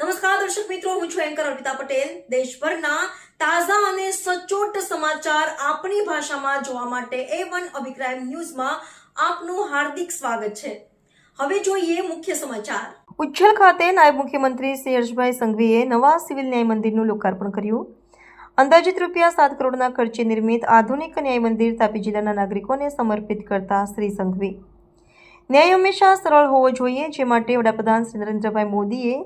નમસ્કાર, દર્શક મિત્રો, હું છું એન્કર અર્પિતા પટેલ. દેશભરના તાજા અને સચોટ સમાચાર આપણી ભાષામાં જોવા માટે એ વન અભિપ્રાય ન્યૂઝમાં આપનું હાર્દિક સ્વાગત છે. હવે જોઈએ મુખ્ય સમાચાર. ઉચ્છલ ખાતે નાયબ મુખ્યમંત્રી શ્રી હર્ષભાઈ સંઘવીએ નવા સિવિલ ન્યાય મંદિરનું લોકાર્પણ કર્યું. અંદાજિત રૂપિયા સાત કરોડના ખર્ચે નિર્મિત આધુનિક ન્યાય મંદિર તાપી જિલ્લાના નાગરિકોને સમર્પિત કરતા શ્રી સંઘવી. ન્યાય હંમેશા સરળ હોવો જોઈએ, જે માટે વડાપ્રધાન શ્રી નરેન્દ્રભાઈ મોદીએ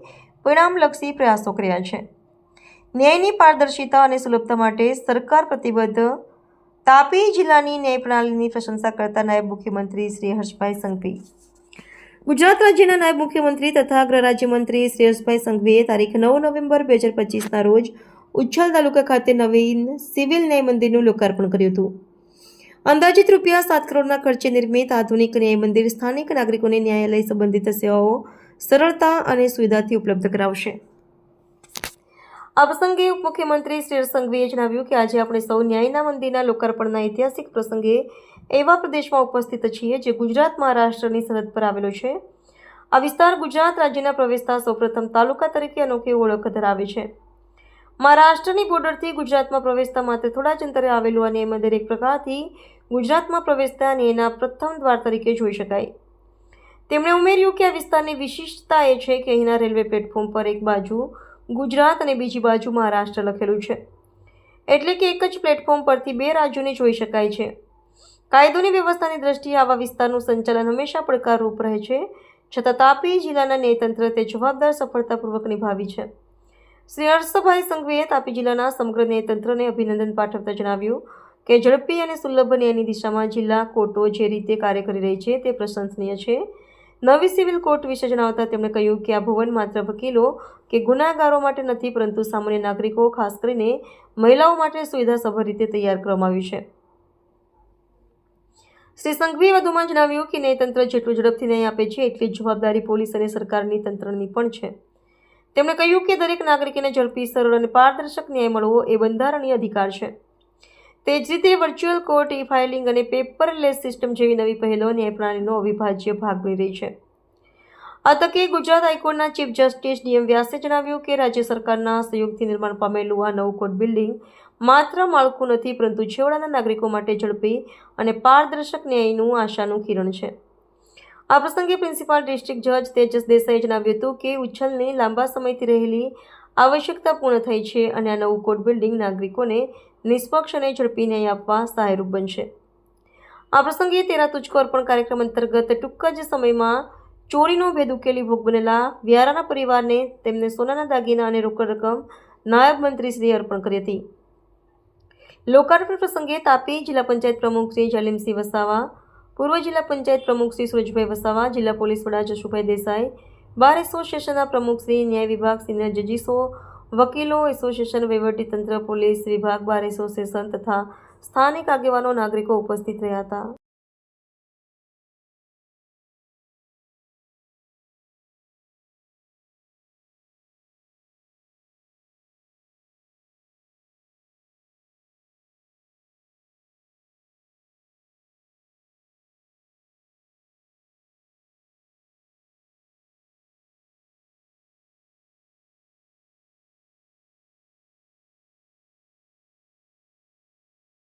પરિણામલક્ષી પ્રયાસો કર્યા છે. ન્યાયની પારદર્શિતા અને સુલભતા માટે સરકાર પ્રતિબદ્ધ તાપી જિલ્લાની ન્યાય પ્રણાલીની પ્રશંસા કરતા નાયબ મુખ્યમંત્રી શ્રી હર્ષભાઈ સંઘવી. ગુજરાત રાજ્યના નાયબ મુખ્યમંત્રી તથા ગૃહ રાજ્યમંત્રી શ્રી હર્ષભાઈ સંઘવીએ તારીખ નવ નવેમ્બર બે હજાર પચીસના રોજ ઉચ્છલ તાલુકા ખાતે નવીન સિવિલ ન્યાય મંદિરનું લોકાર્પણ કર્યું હતું. અંદાજિત રૂપિયા સાત કરોડના ખર્ચે નિર્મિત આધુનિક ન્યાય મંદિર સ્થાનિક નાગરિકોને ન્યાયાલય સંબંધિત સેવાઓ સરળતા અને સુવિધાથી ઉપલબ્ધ કરાવશે. આ પ્રસંગે ઉપમુખ્યમંત્રી શ્રી સંઘવીએ જણાવ્યું કે આજે આપણે સૌ ન્યાયના મંદિરના લોકાર્પણના ઐતિહાસિક પ્રસંગે એવા પ્રદેશમાં ઉપસ્થિત છીએ જે ગુજરાત મહારાષ્ટ્રની સરહદ પર આવેલો છે. આ વિસ્તાર ગુજરાત રાજ્યના પ્રવેશતા સૌપ્રથમ તાલુકા તરીકે અનોખી ઓળખ ધરાવે છે. મહારાષ્ટ્રની બોર્ડરથી ગુજરાતમાં પ્રવેશતા માત્ર થોડા જ અંતરે આવેલું અને મંદિર એક પ્રકારથી ગુજરાતમાં પ્રવેશતા અને એના પ્રથમ દ્વાર તરીકે જોઈ શકાય. તેમણે ઉમેર્યું કે આ વિસ્તારની વિશિષ્ટતા એ છે કે અહીંના રેલવે પ્લેટફોર્મ પર એક બાજુ ગુજરાત અને બીજી બાજુ મહારાષ્ટ્ર લખેલું છે. એટલે કે એક જ પ્લેટફોર્મ પરથી બે રાજ્યોને જોઈ શકાય છે. કાયદોની વ્યવસ્થાની દ્રષ્ટિએ આવા વિસ્તારનું સંચાલન હંમેશા પડકારરૂપ રહે છે, છતાં તાપી જિલ્લાના ન્યાયતંત્ર તે જવાબદાર સફળતાપૂર્વક નિભાવી છે. શ્રી હર્ષભાઈ સંઘવીએ તાપી જિલ્લાના સમગ્ર ન્યાયતંત્રને અભિનંદન પાઠવતા જણાવ્યું કે ઝડપી અને સુલભ ન્યાયની દિશામાં જિલ્લા કોર્ટો જે રીતે કાર્ય કરી રહી છે તે પ્રશંસનીય છે. નવી સિવિલ કોર્ટ વિશે જણાવતા તેમણે કહ્યું કે આ ભવન માત્ર વકીલો કે ગુનાગારો માટે નથી, પરંતુ સામાન્ય નાગરિકો, ખાસ કરીને મહિલાઓ માટે સુવિધાસભર રીતે તૈયાર કરવામાં આવ્યું છે. શ્રી સંઘવીએ વધુમાં જણાવ્યું કે ન્યાયતંત્ર જેટલું ઝડપથી ન્યાય આપે છે, એટલી જવાબદારી પોલીસ અને સરકારની તંત્રની પણ છે. તેમણે કહ્યું કે દરેક નાગરિકને ઝડપી, સરળ અને પારદર્શક ન્યાય મળવો એ બંધારણીય અધિકાર છે. તે જ રીતે વર્ચ્યુઅલ કોર્ટ ઈ ફાઇલિંગ અને પેપરલેસ સિસ્ટમ જેવી નવી પહેલો ન્યાય પ્રણાલીનો અવિભાજ્ય ભાગ બની રહી છે. આ તકે ગુજરાત હાઈકોર્ટના ચીફ જસ્ટિસ ડીએમ વ્યાસે જણાવ્યું કે રાજ્ય સરકારના સહયોગથી નિર્માણ પામેલું આ નવું કોર્ટ બિલ્ડિંગ માત્ર માળખું નથી, પરંતુ છેવાડાના નાગરિકો માટે ઝડપી અને પારદર્શક ન્યાયનું આશાનું કિરણ છે. આ પ્રસંગે પ્રિન્સિપાલ ડિસ્ટ્રિક્ટ જજ તેજસ દેસાઈએ જણાવ્યું હતું કે ઉચ્છલની લાંબા સમયથી રહેલી આવશ્યકતા પૂર્ણ થઈ છે અને આ નવું કોર્ટ બિલ્ડિંગ નાગરિકોને નિષ્પક્ષ અને ઝડપી ન્યાય આપવા સહાયરૂપ બનશે. આ પ્રસંગે તેરા તુચકો અર્પણ કાર્યક્રમ અંતર્ગત ટૂંક જ સમયમાં ચોરીનો ભેદ ઉકેલી ભોગ બનેલા વ્યારાના પરિવારને તેમને સોનાના દાગીના અને રોકડ રકમ નાયબ મંત્રીશ્રીએ અર્પણ કરી હતી. લોકાર્પણ પ્રસંગે તાપી જિલ્લા પંચાયત પ્રમુખ શ્રી જલીમસિંહ વસાવા, પૂર્વ જિલ્લા પંચાયત પ્રમુખ શ્રી સુરજભાઈ વસાવા, જિલ્લા પોલીસ વડા જશુભાઈ દેસાઈ બાર એસોસિએશનના પ્રમુખ શ્રી ન્યાય વિભાગ સિનિયર જજીસો, વકીલો, એસોસિએશન વહીવટીતંત્ર પોલીસ વિભાગ, બાર એસોસિએશન તથા સ્થાનિક આગેવાનો, નાગરિકો ઉપસ્થિત રહ્યા હતા.